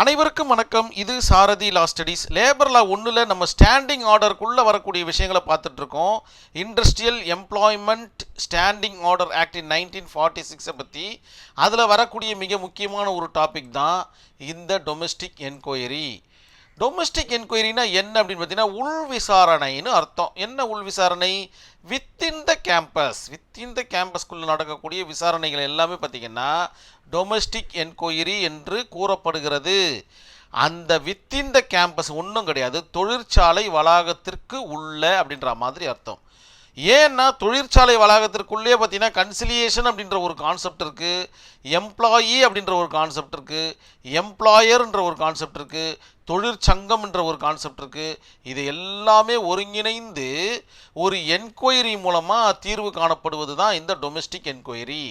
அனைவருக்கும் வணக்கம். இது சாரதி லா ஸ்டடீஸ் லேபர் லா ஒன்றில் நம்ம ஸ்டாண்டிங் ஆர்டருக்குள்ளே வரக்கூடிய விஷயங்களை பார்த்துட்ருக்கோம். Industrial employment standing order act in nineteen forty சிக்ஸை பற்றி அதில் வரக்கூடிய மிக முக்கியமான ஒரு டாபிக் தான் இந்த டொமெஸ்டிக் என்கொயரி டொமஸ்டிக் என்கொயரினா என்ன அப்படின்னு பார்த்தீங்கன்னா உள் விசாரணைன்னு அர்த்தம். என்ன உள் விசாரணை? Within the campus within the கேம்பஸ்குள்ளே நடக்கக்கூடிய விசாரணைகள் எல்லாமே பார்த்தீங்கன்னா டொமெஸ்டிக் என்கொயரி என்று கூறப்படுகிறது. அந்த வித்தின் த கேம்பஸ் ஒன்றும் கிடையாது. தொழிற்சாலை வளாகத்திற்கு உள்ள அப்படின்ற மாதிரி அர்த்தம். ஏன்னா தொழிற்சாலை வளாகத்திற்குள்ளே பார்த்தீங்கன்னா கன்சிலியேஷன் அப்படின்ற ஒரு கான்செப்ட் இருக்குது எம்ப்ளாயி அப்படின்ற ஒரு கான்செப்ட் இருக்குது எம்ப்ளாயர்ன்ற ஒரு கான்செப்ட் இருக்குது தொழிற்சங்கம் என்ற ஒரு கான்செப்ட் இருக்குது இது எல்லாமே ஒருங்கிணைந்து ஒரு என்கொயரி மூலமாக தீர்வு காணப்படுவது தான் இந்த டொமெஸ்டிக் என்கொயரி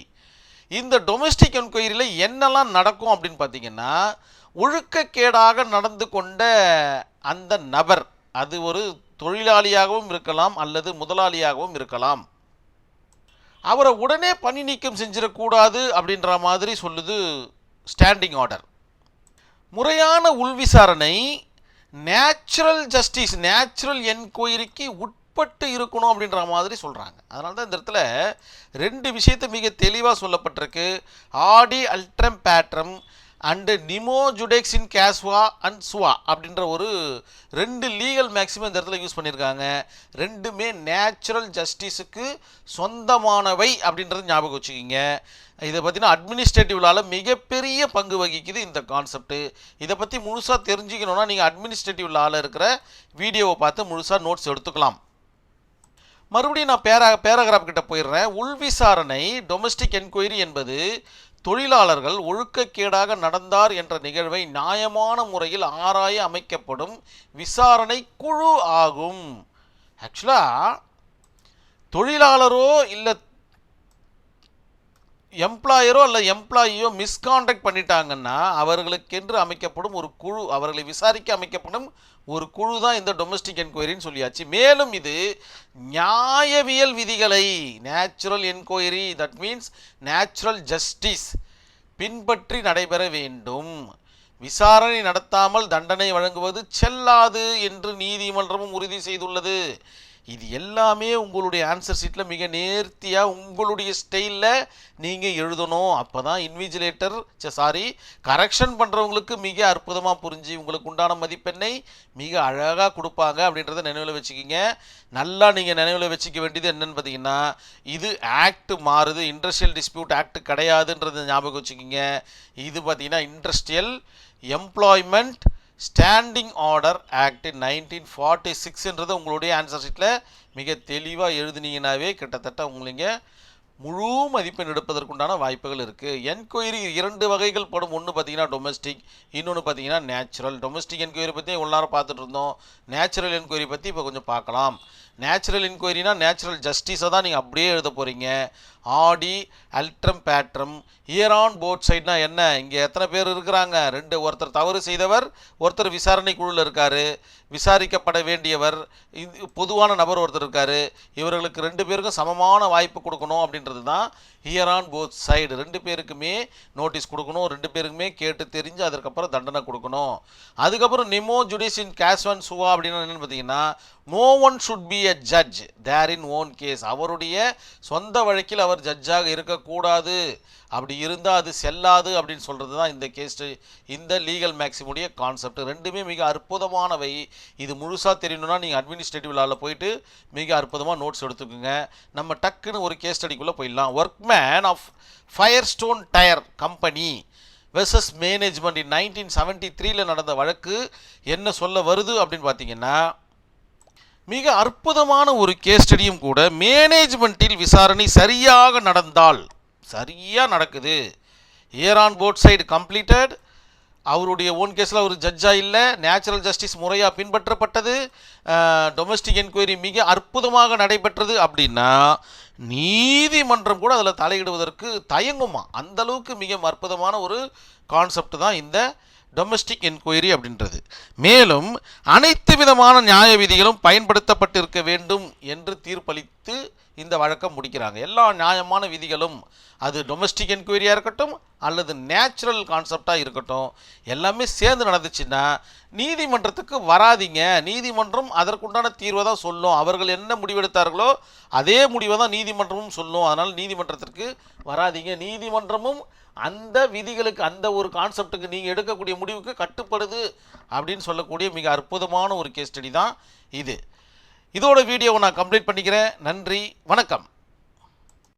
இந்த டொமெஸ்டிக் என்கொயரியில் என்னெல்லாம் நடக்கும் அப்படின்னு பார்த்தீங்கன்னா ஒழுக்கக்கேடாக நடந்து கொண்ட அந்த நபர் அது ஒரு தொழிலாளியாகவும் இருக்கலாம் அல்லது முதலாளியாகவும் இருக்கலாம். அவரை உடனே பணி நீக்கம் செஞ்சிடக்கூடாது அப்படின்ற மாதிரி சொல்லுது ஸ்டாண்டிங் ஆர்டர். முறையான உள்விசாரணை நேச்சுரல் ஜஸ்டிஸ் நேச்சுரல் என்கொயரிக்கு உட்பட்டு இருக்கணும் அப்படின்ற மாதிரி சொல்கிறாங்க அதனால தான் இந்த இடத்துல ரெண்டு விஷயத்தை மிக தெளிவாக சொல்லப்பட்டிருக்கு. ஆடி அல்ட்ரம் பேட்ரம் அண்டு நிமோ ஜுடெக்ஸின் கேஸ்வா அண்ட் சுவா அப்படின்ற ஒரு ரெண்டு லீகல் மேக்ஸிமம் இந்த இடத்துல யூஸ் பண்ணியிருக்காங்க. ரெண்டுமே நேச்சுரல் ஜஸ்டிஸுக்கு சொந்தமானவை அப்படின்றது ஞாபகம் வச்சுக்கிங்க. இதை பற்றின அட்மினிஸ்ட்ரேட்டிவ்லால் மிகப்பெரிய பங்கு வகிக்குது இந்த கான்செப்ட்டு இதை பற்றி முழுசாக தெரிஞ்சுக்கணுன்னா நீங்கள் அட்மினிஸ்ட்ரேட்டிவ்லால் இருக்கிற வீடியோவை பார்த்து முழுசாக நோட்ஸ் எடுத்துக்கலாம். மறுபடியும் நான் பேரா பேராகிராஃப் கிட்ட போயிடுறேன். உள் விசாரணை டொமஸ்டிக் என்கொயரி என்பது தொழிலாளர்கள் ஒழுக்கக்கேடாக நடந்தார் என்ற நிகழ்வை நியாயமான முறையில் ஆராய அமைக்கப்படும் விசாரணை குழு ஆகும். ஆக்சுவலாக தொழிலாளரோ இல்லை எம்ப்ளாயரோ அல்ல எம்ப்ளாயியோ மிஸ்காண்டக்ட் பண்ணிட்டாங்கன்னா அவர்களுக்கென்று அமைக்கப்படும் ஒரு குழு அவர்களை விசாரிக்க அமைக்கப்படும் ஒரு குழு தான் இந்த டொமஸ்டிக் என்கொயரின்னு சொல்லியாச்சு. மேலும் இது நியாயவியல் விதிகளை natural enquiry that means natural justice பின்பற்றி நடைபெற வேண்டும். விசாரணை நடத்தாமல் தண்டனை வழங்குவது செல்லாது என்று நீதிமன்றமும் உறுதி செய்துள்ளது. இது எல்லாமே உங்களுடைய ஆன்சர் ஷீட்டில் மிக நேர்த்தியாக உங்களுடைய ஸ்டைலில் நீங்கள் எழுதணும். அப்போ தான் இன்விஜிலேட்டர் சாரி கரெக்ஷன் பண்ணுறவங்களுக்கு மிக அற்புதமாக புரிஞ்சு உங்களுக்கு உண்டான மதிப்பெண்ணை மிக அழகாக கொடுப்பாங்க அப்படின்றத நினைவில் வச்சுக்கிங்க. நல்லா நீங்கள் நினைவில் வச்சுக்க வேண்டியது என்னென்னு பார்த்தீங்கன்னா இது ஆக்ட் மாறுது. இண்டஸ்ட்ரியல் டிஸ்பியூட் ஆக்ட் கிடையாதுன்றதை ஞாபகம் வச்சுக்கிங்க. இது பார்த்திங்கன்னா industrial employment standing order act nineteen forty சிக்ஸ்ன்றது உங்களுடைய ஆன்சர் ஷீட்டில் மிக தெளிவாக எழுதுனீங்கன்னாவே கிட்டத்தட்ட உங்களுங்க முழு மதிப்பெண் எடுப்பதற்குண்டான வாய்ப்புகள் இருக்குது என்கொயரி இரண்டு வகைகள் படும். ஒன்று பார்த்தீங்கன்னா டொமஸ்டிக் இன்னொன்று பார்த்தீங்கன்னா நேச்சுரல் டொமெஸ்டிக் என்கொயரி பற்றி உள்ளார நேரம் பார்த்துட்டு இருந்தோம். நேச்சுரல் என்கொயரி பற்றி இப்போ கொஞ்சம் பார்க்கலாம். நேச்சுரல் என்கொயரினா நேச்சுரல் ஜஸ்டிஸை தான் நீங்கள் அப்படியே எழுத போகிறீங்க ஆடி அல்ட்ரம் பேட்ரம் இயர் ஆன் போட் சைட்னா என்ன? இங்கே எத்தனை பேர் இருக்கிறாங்க? ரெண்டு ஒருத்தர் தவறு செய்தவர் ஒருத்தர் விசாரணை குழுவில் இருக்கார். விசாரிக்கப்பட வேண்டியவர் இது பொதுவான நபர் ஒருத்தர் இருக்கார். இவர்களுக்கு ரெண்டு பேருக்கும் சமமான வாய்ப்பு கொடுக்கணும் அப்படின்றது தான் ஹியர் ஆன் போத் சைடு. ரெண்டு பேருக்குமே நோட்டீஸ் கொடுக்கணும் ரெண்டு பேருக்குமே கேட்டு தெரிஞ்சு அதற்கப்புறம் தண்டனை கொடுக்கணும். அதுக்கப்புறம் நிமோ ஜுடிஷின் கேஸ்வன் சுவா அப்படின்னு என்னென்னு பார்த்தீங்கன்னா no one should be a judge their in own case அவருடைய சொந்த வழக்கில் அவர் ஜட்ஜாக இருக்கக்கூடாது. அப்படி இருந்தால் அது செல்லாது அப்படின்னு சொல்கிறது தான் இந்த கேஸ் இந்த லீகல் மேக்ஸிமுடைய கான்செப்ட் ரெண்டுமே மிக அற்புதமானவை. இது முழுசாக தெரியணும்னா நீங்கள் அட்மினிஸ்ட்ரேட்டிவ் லாவில் போயிட்டு மிக அற்புதமாக நோட்ஸ் எடுத்துக்கோங்க. நம்ம டக்குன்னு ஒரு கேஸ் ஸ்டடிக்குள்ளே போயிடலாம். Workman of Firestone tyre company versus management in nineteen seventy த்ரீல நடந்த வழக்கு என்ன சொல்ல வருது அப்படின்னு பார்த்தீங்கன்னா மிக அற்புதமான ஒரு கேஸ் ஸ்டடியும் கூட மேனேஜ்மெண்ட்டில் விசாரணை சரியாக நடந்தால் சரியாக நடக்குது. Hear on both side completed அவருடைய ஓன் கேஸில் அவர் ஜட்ஜாக இல்லை. நேச்சுரல் ஜஸ்டிஸ் முறையாக பின்பற்றப்பட்டது. டொமஸ்டிக் என்கொயரி மிக அற்புதமாக நடைபெற்றது அப்படின்னா நீதிமன்றம் கூட அதில் தலையிடுவதற்கு தயங்குமா? அந்தளவுக்கு மிக அற்புதமான ஒரு கான்செப்ட் தான் இந்த டொமஸ்டிக் என்கொயரி அப்படின்றது. மேலும் அனைத்து விதமான நியாய விதிகளும் பயன்படுத்தப்பட்டிருக்க வேண்டும் என்று தீர்ப்பளித்து இந்த வழக்கை முடிக்கிறாங்க. எல்லா நியாயமான விதிகளும் அது டொமஸ்டிக் என்கொயரியாக இருக்கட்டும் அல்லது நேச்சுரல் கான்செப்டாக இருக்கட்டும் எல்லாமே சேர்ந்து நடந்துச்சுன்னா நீதிமன்றத்துக்கு வராதீங்க. நீதிமன்றம் அதற்குண்டான தீர்வை தான் சொல்லும். அவர்கள் என்ன முடிவெடுத்தார்களோ அதே முடிவை தான் நீதிமன்றமும் சொல்லும். அதனால் நீதிமன்றத்திற்கு வராதிங்க. நீதிமன்றமும் அந்த விதிகளுக்கு அந்த ஒரு கான்செப்ட்டுக்கு நீங்கள் எடுக்கக்கூடிய முடிவுக்கு கட்டுப்படுது அப்படின்னு சொல்லக்கூடிய மிக அற்புதமான ஒரு கேஸ் ஸ்டடி தான் இது. இதோட வீடியோவை நான் கம்ப்ளீட் பண்ணிக்கிறேன். நன்றி. வணக்கம்.